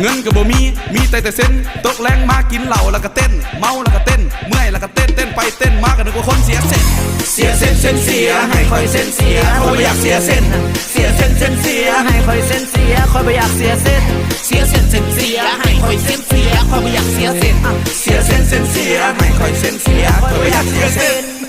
เงินก็บ่มี มีแต่แต่เส้น ตกแรงมากินเหล้าแล้วก็เต้น เมาแล้วก็เต้น เมื่อยแล้วก็เต้น เต้นไปเต้นมาก็นึกว่าคนเสียเส้น เสียเส้นเส้นเสีย ให้คอยเส้นเสียคอยไอยากเสียเส้น เสียเส้นเส้นเสีย ให้คอยเส้นเสียคอยไม่อยากเสียเส้น เสียเส้นเส้นเสีย ให้คอยเส้นเสียคอยไม่อยากเสียเส้น เสียเส้นเส้นเสีย ให้คอยเส้นเสียคอยไม่อยากเสียเส้น